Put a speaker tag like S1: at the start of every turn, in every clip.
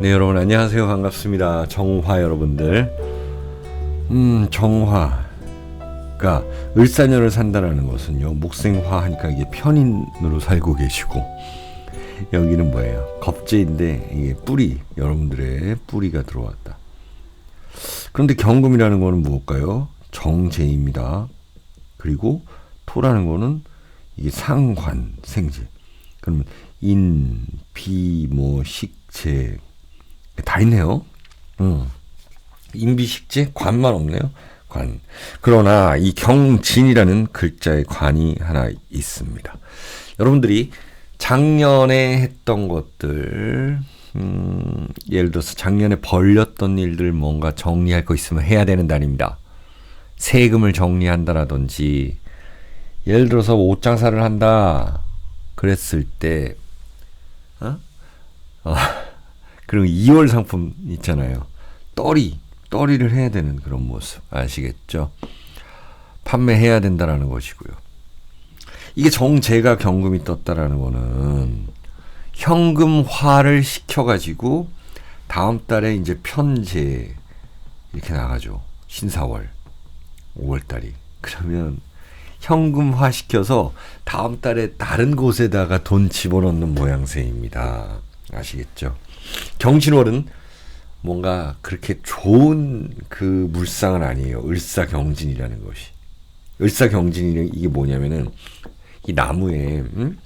S1: 네 여러분 안녕하세요. 반갑습니다. 정화 여러분들. 음 정화가 을사년을 산다라는 것은요 목생화 하니까 이게 편인으로 살고 계시고 여기는 뭐예요? 겁재인데 이게 뿌리 여러분들의 뿌리가 들어왔다. 그런데 경금이라는 거는 무엇일까요? 정제입니다. 그리고 토라는 거는 이게 상관 생제. 그러면 인, 비, 뭐 식재 다 있네요. 음. 인비식재 관만 없네요. 관. 그러나 이 경진이라는 글자의 관이 하나 있습니다. 여러분들이 작년에 했던 것들, 음, 예를 들어서 작년에 벌렸던 일들 뭔가 정리할 거 있으면 해야 되는 달입니다. 세금을 정리한다라든지, 예를 들어서 옷 장사를 한다. 그랬을 때, 어? 어. 그리고 2월 상품 있잖아요. 떨이, 떨이를 해야 되는 그런 모습. 아시겠죠? 판매해야 된다라는 것이고요. 이게 정제가 경금이 떴다라는 거는 현금화를 시켜가지고 다음 달에 이제 편제 이렇게 나가죠. 신사월 5월 달이. 그러면 현금화 시켜서 다음 달에 다른 곳에다가 돈 집어넣는 모양새입니다. 아시겠죠? 경신월은 뭔가 그렇게 좋은 그 물상은 아니에요. 을사경진이라는 것이. 을사경진이 이게 뭐냐면은 이 나무에 음?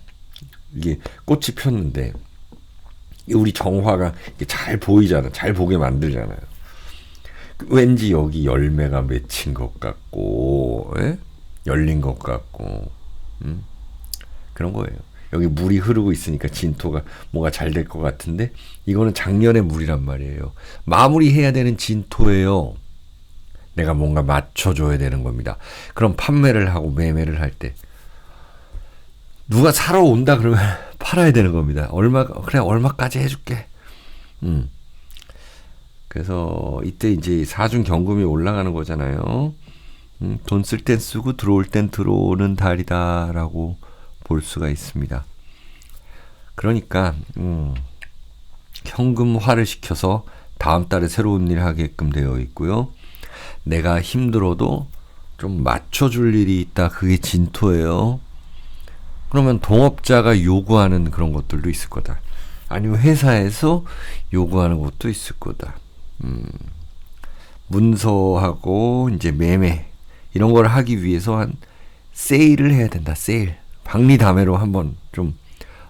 S1: 이게 꽃이 폈는데 우리 정화가 잘 보이잖아. 잘 보게 만들잖아요. 왠지 여기 열매가 맺힌 것 같고, 에? 열린 것 같고, 음? 그런 거예요. 여기 물이 흐르고 있으니까 진토가 뭐가 잘 될 것 같은데 이거는 작년의 물이란 말이에요. 마무리해야 되는 진토예요. 내가 뭔가 맞춰줘야 되는 겁니다. 그럼 판매를 하고 매매를 할 때 누가 사러 온다 그러면 팔아야 되는 겁니다. 얼마 그래 얼마까지 해줄게. 음. 그래서 이때 이제 사중 경금이 올라가는 거잖아요. 음, 돈쓸 땐 쓰고 들어올 땐 들어오는 달이다라고 볼 수가 있습니다. 그러니까 음, 현금화를 시켜서 다음 달에 새로운 일 하게끔 되어 있고요. 내가 힘들어도 좀 맞춰줄 일이 있다. 그게 진토예요. 그러면 동업자가 요구하는 그런 것들도 있을 거다. 아니면 회사에서 요구하는 것도 있을 거다. 음, 문서하고 이제 매매 이런 걸 하기 위해서 한 세일을 해야 된다. 세일. 박리담회로 한번 좀,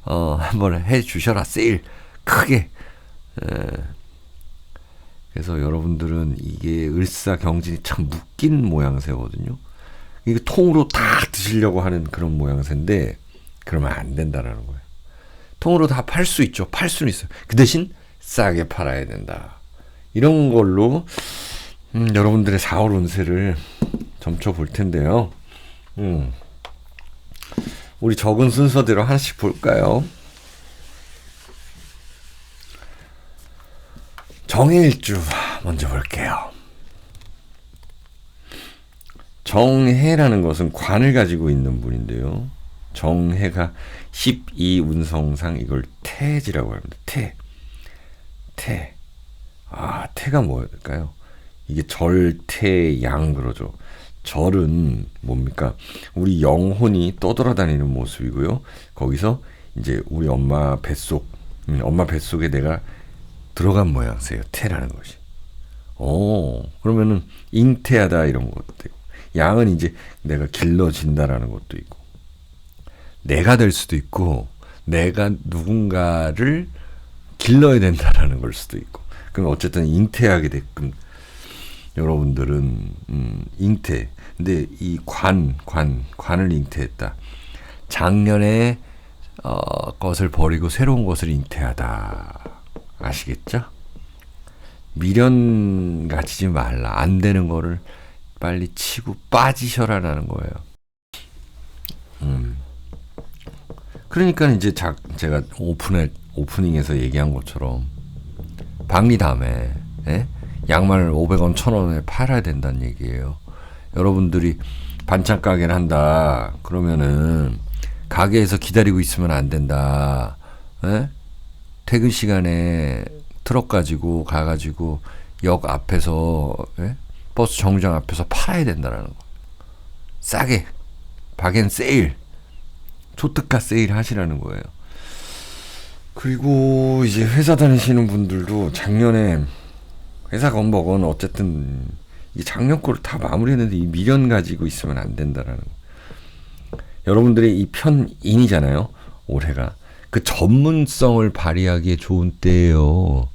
S1: 어, 한번 해 주셔라. 세일. 크게. 에. 그래서 여러분들은 이게 을사경진이 참 묶인 모양새거든요. 이게 통으로 다 드시려고 하는 그런 모양새인데, 그러면 안 된다라는 거예요. 통으로 다 팔 수 있죠. 팔 수는 있어요. 그 대신 싸게 팔아야 된다. 이런 걸로, 음, 여러분들의 4월 운세를 점쳐 볼 텐데요. 음. 우리 적은 순서대로 하나씩 볼까요? 정해일주 먼저 볼게요. 정해라는 것은 관을 가지고 있는 분인데요. 정해가 12운성상 이걸 태지라고 합니다. 태. 태. 아, 태가 뭘까요? 이게 절태양 그러죠. 절은 뭡니까? 우리 영혼이 떠돌아다니는 모습이고요. 거기서 이제 우리 엄마 뱃속, 음, 엄마 뱃속에 내가 들어간 모양새요. 태라는 것이. 오, 그러면은 잉태하다 이런 것도 되고, 양은 이제 내가 길러진다라는 것도 있고, 내가 될 수도 있고, 내가 누군가를 길러야 된다라는 걸 수도 있고, 그럼 어쨌든 잉태하게 됐끔 여러분들은 음, 잉태. 근데 이 관, 관, 관을 잉태했다. 작년에 어, 것을 버리고 새로운 것을 잉태하다. 아시겠죠? 미련 가지지 말라. 안 되는 거를 빨리 치고 빠지셔라라는 거예요. 음. 그러니까 이제 자, 제가 오픈에 오프닝에서 얘기한 것처럼 박리 다음에 예? 양말 500원, 1000원에 팔아야 된다는 얘기예요. 여러분들이 반찬 가게를 한다. 그러면은 가게에서 기다리고 있으면 안 된다. 에? 퇴근 시간에 트럭 가지고 가가지고 역 앞에서 예? 버스 정류장 앞에서 팔아야 된다라는 거. 싸게 박앤 세일 초특가 세일 하시라는 거예요. 그리고 이제 회사 다니시는 분들도 작년에 회사 건버건 어쨌든 이 작년 거를 다 마무리했는데 이 미련 가지고 있으면 안 된다라는 거. 여러분들의 이 편인이잖아요. 올해가 그 전문성을 발휘하기에 좋은 때예요.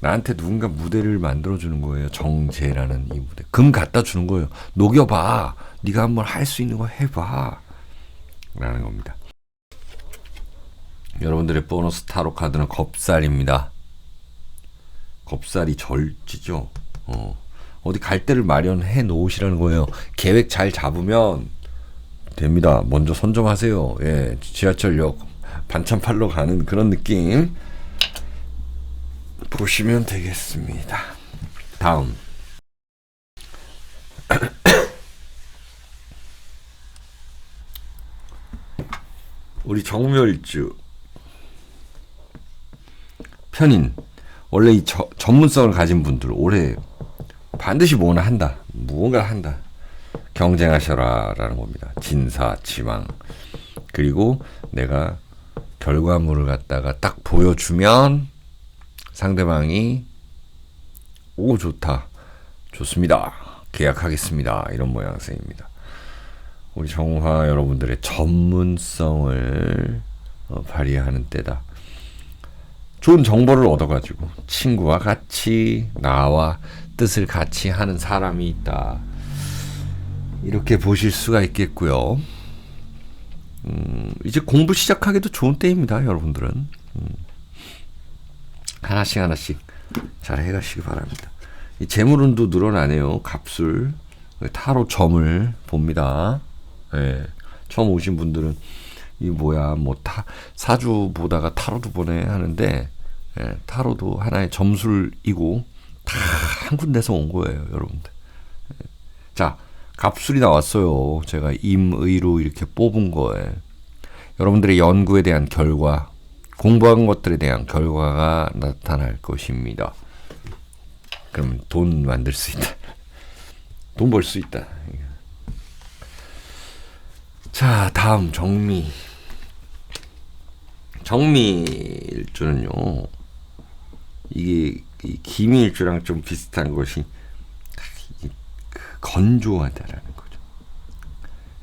S1: 나한테 누군가 무대를 만들어 주는 거예요. 정제라는 이 무대. 금 갖다 주는 거예요. 녹여 봐. 네가 한번 할 수 있는 거 해 봐. 라는 겁니다. 여러분들의 보너스 타로 카드는 겁살입니다. 겁살이 절지죠. 어. 어디 갈 데를 마련해 놓으시라는 거예요. 계획 잘 잡으면 됩니다. 먼저 선점하세요. 예, 지하철역 반찬 팔러 가는 그런 느낌 보시면 되겠습니다. 다음 우리 정멸주 편인 원래 이 저, 전문성을 가진 분들 올해 반드시 뭐나 한다. 무언가 한다. 경쟁하셔라라는 겁니다. 진사 지망. 그리고 내가 결과물을 갖다가 딱 보여주면 상대방이 오 좋다. 좋습니다. 계약하겠습니다. 이런 모양새입니다. 우리 정화 여러분들의 전문성을 어, 발휘하는 때다. 좋은 정보를 얻어가지고 친구와 같이 나와 뜻을 같이 하는 사람이 있다. 이렇게 보실 수가 있겠고요. 음, 이제 공부 시작하기도 좋은 때입니다, 여러분들은. 음, 하나씩 하나씩 잘 해가시기 바랍니다. 이 재물운도 늘어나네요. 갑술, 타로 점을 봅니다. 예. 처음 오신 분들은 이 뭐야 뭐 타 사주 보다가 타로도 보내 하는데 예, 타로도 하나의 점술이고 다 한 군데서 온 거예요, 여러분들. 예. 자, 갑술이 나왔어요. 제가 임의로 이렇게 뽑은 거에 여러분들의 연구에 대한 결과, 공부한 것들에 대한 결과가 나타날 것입니다. 그러면 돈 만들 수 있다. 돈 벌 수 있다. 자, 다음 정미. 정미 일주는요. 이게 이 기미 일주랑 좀 비슷한 것이 그 건조하다라는 거죠.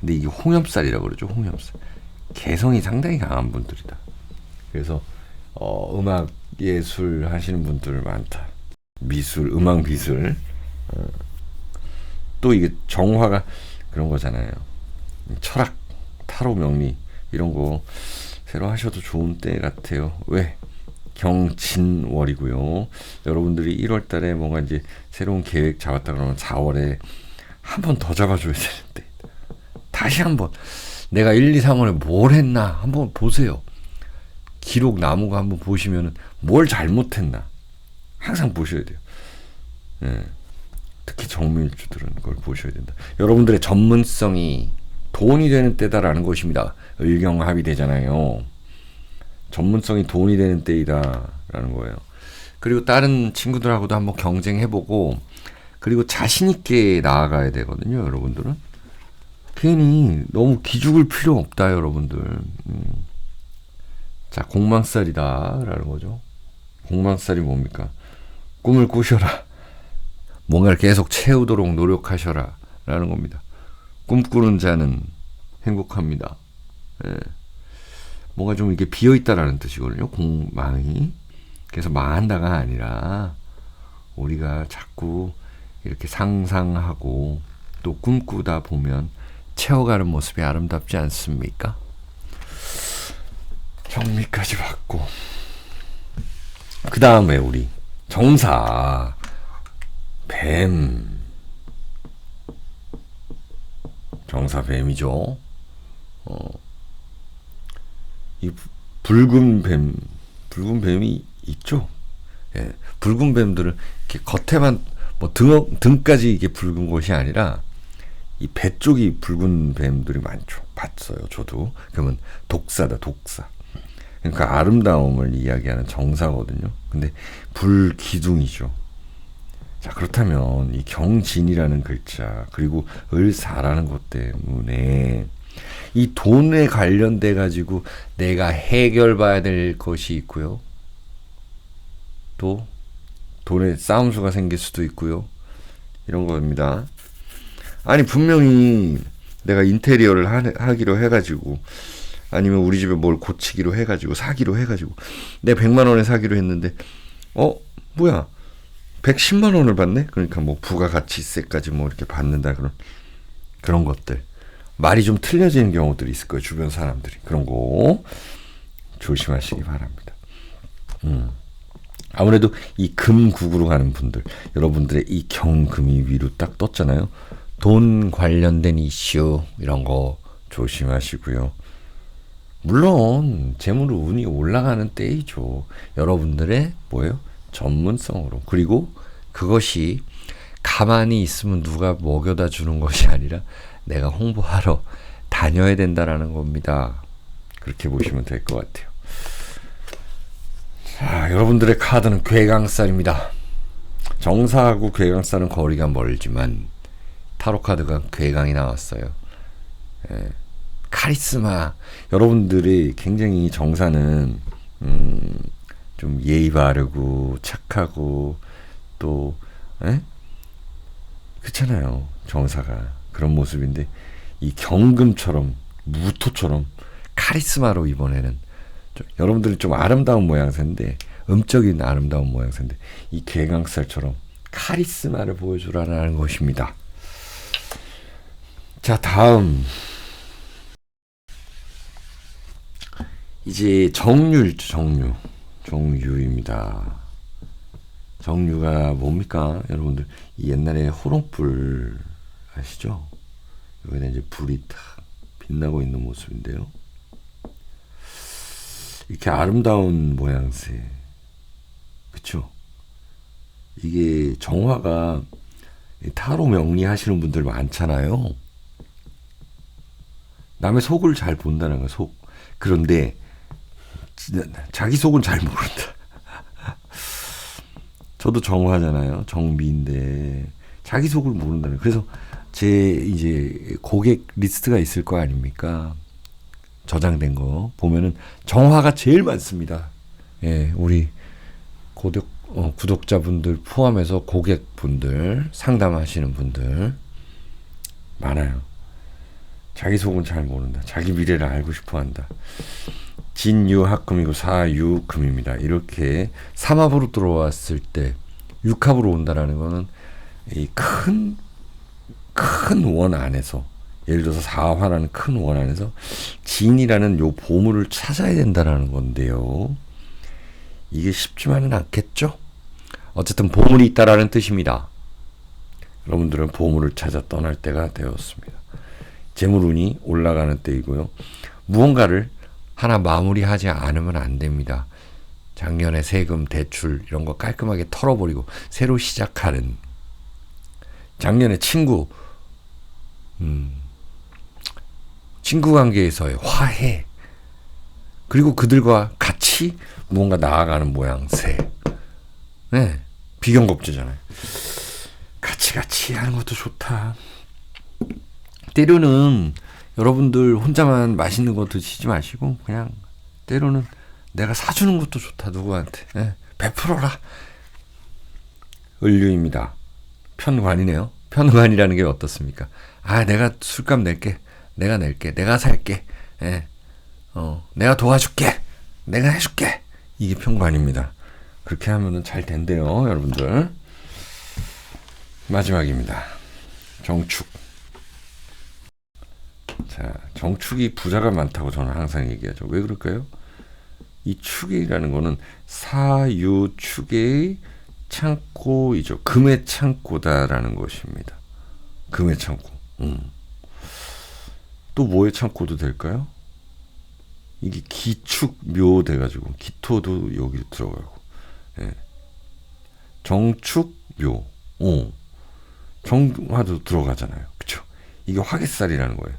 S1: 근데 이게 홍염살이라고 그러죠. 홍염살. 개성이 상당히 강한 분들이다. 그래서 어, 음악 예술 하시는 분들 많다. 미술, 음악 미술. 어, 또 이게 정화가 그런 거잖아요. 철학 타로 명리 이런 거 새로 하셔도 좋은 때 같아요. 왜? 경진월이고요. 여러분들이 1월 달에 뭔가 이제 새로운 계획 잡았다 그러면 4월에 한 번 더 잡아줘야 되는데. 다시 한 번. 내가 1, 2, 3월에 뭘 했나 한번 보세요. 기록 나무가 한번 보시면은 뭘 잘못했나 항상 보셔야 돼요. 예. 특히 정밀주들은 그걸 보셔야 된다. 여러분들의 전문성이 돈이 되는 때다라는 것입니다. 의경합이 되잖아요. 전문성이 돈이 되는 때이다라는 거예요. 그리고 다른 친구들하고도 한번 경쟁해보고 그리고 자신 있게 나아가야 되거든요, 여러분들은. 괜히 너무 기죽을 필요 없다, 여러분들. 음. 자, 공망살이다라는 거죠. 공망살이 뭡니까? 꿈을 꾸셔라. 뭔가를 계속 채우도록 노력하셔라. 라는 겁니다. 꿈꾸는 자는 행복합니다. 예. 뭔가 좀 이게 비어 있다라는 뜻이거든요. 공망이. 그래서 망한다가 아니라 우리가 자꾸 이렇게 상상하고 또 꿈꾸다 보면 채워가는 모습이 아름답지 않습니까? 정미까지 받고 그 다음에 우리 정사 뱀 정사 뱀이죠. 어, 이 붉은 뱀, 붉은 뱀이 있죠. 예, 붉은 뱀들은 이렇게 겉에만 뭐 등, 등까지 이게 붉은 것이 아니라 이 배 쪽이 붉은 뱀들이 많죠. 봤어요, 저도. 그러면 독사다, 독사. 그러니까 아름다움을 이야기하는 정사거든요. 근데 불기둥이죠. 자, 그렇다면 이 경진이라는 글자, 그리고 을사라는 것 때문에 이 돈에 관련돼 가지고 내가 해결봐야 될 것이 있고요. 또 돈에 싸움수가 생길 수도 있고요. 이런 겁니다. 아니 분명히 내가 인테리어를 하, 하기로 해가지고 아니면 우리 집에 뭘 고치기로 해가지고 사기로 해가지고 내 100만 원에 사기로 했는데 어 뭐야 110만 원을 받네 그러니까 뭐 부가가치세까지 뭐 이렇게 받는다 그런 그런 것들 말이 좀 틀려지는 경우들이 있을 거예요 주변 사람들이 그런 거 조심하시기 바랍니다. 음. 아무래도 이 금국으로 가는 분들, 여러분들의 이 경금이 위로 딱 떴잖아요. 돈 관련된 이슈 이런 거 조심하시고요. 물론 재물 운이 올라가는 때이죠. 여러분들의 뭐예요? 전문성으로 그리고 그것이 가만히 있으면 누가 먹여다 주는 것이 아니라 내가 홍보하러 다녀야 된다라는 겁니다. 그렇게 보시면 될 것 같아요. 자, 여러분들의 카드는 괴강살입니다. 정사하고 괴강살은 거리가 멀지만 타로 카드가 괴강이 나왔어요. 예. 카리스마. 여러분들이 굉장히 정사는 음, 좀 예의 바르고 착하고 또 예? 그렇잖아요. 정사가 그런 모습인데 이 경금처럼 무토처럼 카리스마로 이번에는 좀, 여러분들이 좀 아름다운 모양새인데 음적인 아름다운 모양새인데 이 괴강살처럼 카리스마를 보여주라는 것입니다. 자 다음 이제 정률 정류 정유입니다. 정유가 뭡니까 여러분들 이 옛날에 호롱불 아시죠? 여기는 이제 불이 탁 빛나고 있는 모습인데요. 이렇게 아름다운 모양새. 그쵸? 이게 정화가 타로 명리하시는 분들 많잖아요. 남의 속을 잘 본다는 거야, 속. 그런데 자기 속은 잘 모른다. 저도 정화잖아요. 정비인데 자기 속을 모른다는. 그래서 제 이제 고객 리스트가 있을 거 아닙니까? 저장된 거 보면은 정화가 제일 많습니다. 예, 우리 고독 어, 구독자분들 포함해서 고객분들 상담하시는 분들 많아요. 자기 속은 잘 모른다. 자기 미래를 알고 싶어 한다. 진유합금이고 사유금입니다. 이렇게 삼합으로 들어왔을 때 육합으로 온다라는 거는 이 큰 큰 원 안에서 예를 들어서 사화라는 큰 원 안에서 진이라는 요 보물을 찾아야 된다라는 건데요. 이게 쉽지만은 않겠죠? 어쨌든 보물이 있다라는 뜻입니다. 여러분들은 보물을 찾아 떠날 때가 되었습니다. 재물운이 올라가는 때이고요. 무언가를 하나 마무리하지 않으면 안 됩니다. 작년에 세금, 대출 이런 거 깔끔하게 털어버리고 새로 시작하는 작년에 친구 음, 친구 관계에서의 화해 그리고 그들과 같이 무언가 나아가는 모양새. 네 비경겁제잖아요. 같이 같이 하는 것도 좋다. 때로는 여러분들 혼자만 맛있는 거 드시지 마시고 그냥 때로는 내가 사주는 것도 좋다 누구한테 네, 베풀어라 을류입니다 편관이네요 편관이라는 게 어떻습니까 아 내가 술값 낼게 내가 낼게. 내가 살게. 예. 어, 내가 도와줄게. 내가 해줄게. 이게 평관입니다. 그렇게 하면은 잘 된대요, 여러분들. 마지막입니다. 정축. 자, 정축이 부자가 많다고 저는 항상 얘기하죠. 왜 그럴까요? 이 축이라는 거는 사유축의 창고이죠. 금의 창고다라는 것입니다. 금의 창고. 음. 또 뭐에 참고도 될까요? 이게 기축묘 돼가지고 기토도 여기 들어가고 예. 정축묘 어. 정화도 들어가잖아요 그쵸 이게 화개살이라는 거예요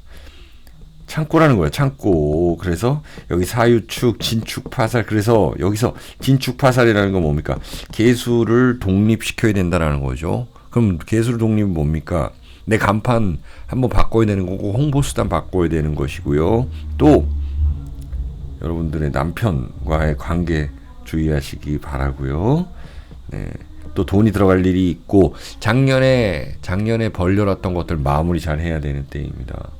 S1: 창고라는 거예요. 창고. 그래서 여기 사유축, 진축, 파살. 그래서 여기서 진축, 파살이라는 건 뭡니까? 개수를 독립시켜야 된다라는 거죠. 그럼 개수를 독립은 뭡니까? 내 간판 한번 바꿔야 되는 거고 홍보 수단 바꿔야 되는 것이고요. 또 여러분들의 남편과의 관계 주의하시기 바라고요. 네. 또 돈이 들어갈 일이 있고 작년에 작년에 벌려놨던 것들 마무리 잘 해야 되는 때입니다.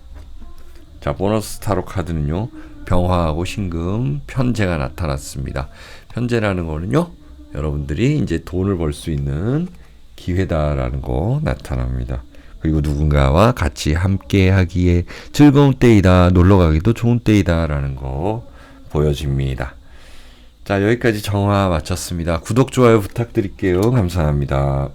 S1: 자 보너스 타로 카드는요 병화하고 신금 편제가 나타났습니다. 편제라는 거는요 여러분들이 이제 돈을 벌 수 있는 기회다라는 거 나타납니다. 그리고 누군가와 같이 함께 하기에 즐거운 때이다 놀러 가기도 좋은 때이다라는 거 보여집니다. 자 여기까지 정화 마쳤습니다. 구독 좋아요 부탁드릴게요. 감사합니다.